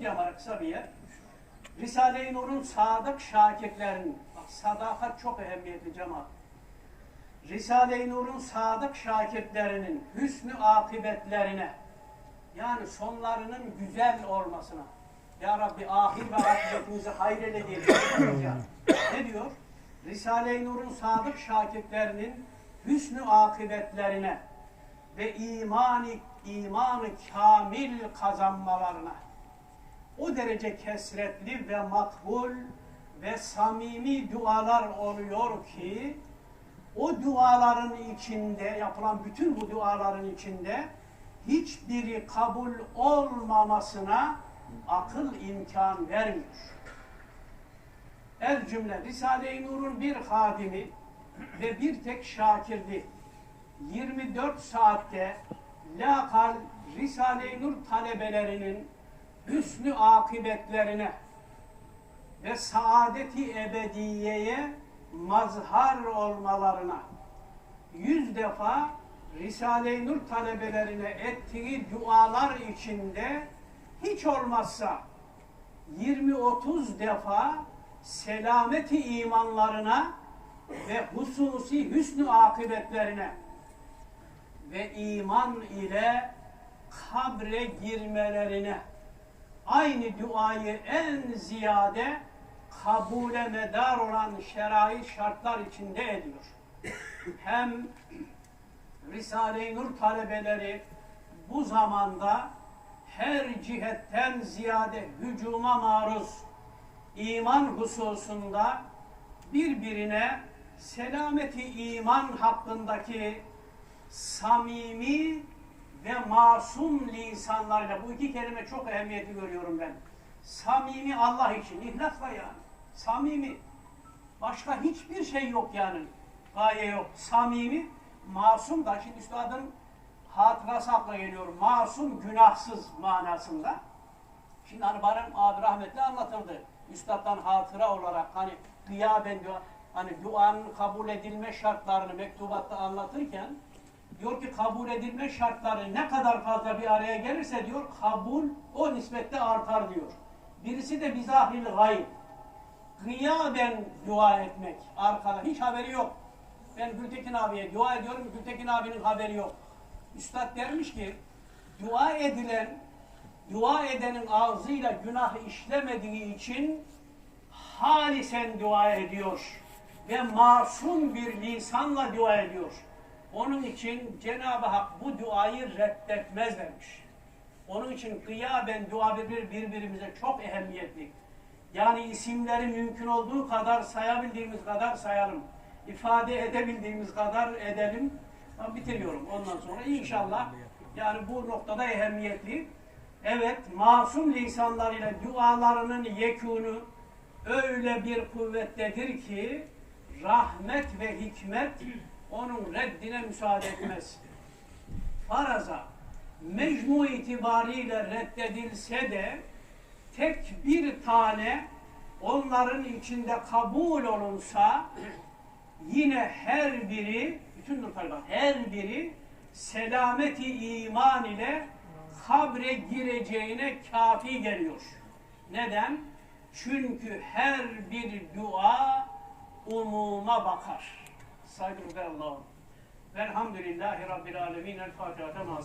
Cemara kısa bir yer. Risale-i Nur'un sadık şakirtlerinin, bak sadakat çok ehemmiyetli cemaat. Risale-i Nur'un sadık şakirtlerinin hüsnü akıbetlerine, yani sonlarının güzel olmasına, Ya Rabbi ahir ve akıbetimizi hayreyle diye Ne diyor? Risale-i Nur'un sadık şakirtlerinin hüsnü akıbetlerine ve imani imanı kamil kazanmalarına o derece kesretli ve makbul ve samimi dualar oluyor ki o duaların içinde yapılan bütün bu duaların içinde hiçbiri kabul olmamasına akıl imkan vermiyor. El cümle Risale-i Nur'un bir hadimi ve bir tek şakirdi. 24 saatte lakal Risale-i Nur talebelerinin hüsnü akıbetlerine ve saadeti ebediyeye mazhar olmalarına yüz defa Risale-i Nur talebelerine ettiği dualar içinde hiç olmazsa 20-30 defa selameti imanlarına ve hususi hüsnü akıbetlerine ve iman ile kabre girmelerine aynı duayı en ziyade kabule medar olan şerait şartlar içinde ediyor. Hem Risale-i Nur talebeleri bu zamanda her cihetten ziyade hücuma maruz iman hususunda birbirine selameti iman hakkındaki samimi ve masum lisanlarla bu iki kelime çok ehemmiyeti görüyorum ben. Samimi Allah için, ihlasla yani. Samimi. Başka hiçbir şey yok yani. Gaye yok. Samimi, masum da şimdi üstadın hatırası akla geliyor. Masum, günahsız manasında. Şimdi hani Barım abi rahmetli anlatıldı. Üstaddan hatıra olarak hani gıyaben diyor, hani duanın kabul edilme şartlarını mektubatta anlatırken diyor ki kabul edilme şartları ne kadar fazla bir araya gelirse diyor kabul o nispette artar diyor. Birisi de bizahil gayb. Gıyaben dua etmek arkada hiç haberi yok. Ben Gültekin abiye dua ediyorum Gültekin abinin haberi yok. Üstad dermiş ki dua edilen dua edenin ağzıyla günah işlemediği için halisen dua ediyor ve masum bir lisanla dua ediyor. Onun için Cenab-ı Hak bu duayı reddetmez demiş. Onun için kıyaben dua bir birbirimize çok ehemmiyetli. Yani isimleri mümkün olduğu kadar sayabildiğimiz kadar sayalım. İfade edebildiğimiz kadar edelim. Ben bitiriyorum ondan sonra inşallah. Yani bu noktada ehemmiyetli. Evet, masum lisanlarıyla dualarının yekûnu öyle bir kuvvettedir ki rahmet ve hikmet onun reddine müsaade etmez. Faraza mecmu itibariyle reddedilse de tek bir tane onların içinde kabul olunsa yine her biri bütün nur her biri selameti iman ile kabre gireceğine kafi geliyor. Neden? Çünkü her bir dua umuma bakar. Saygıdeğer Allah'ım. Velhamdülillahi Rabbil Alemin. El Fatiha. Tema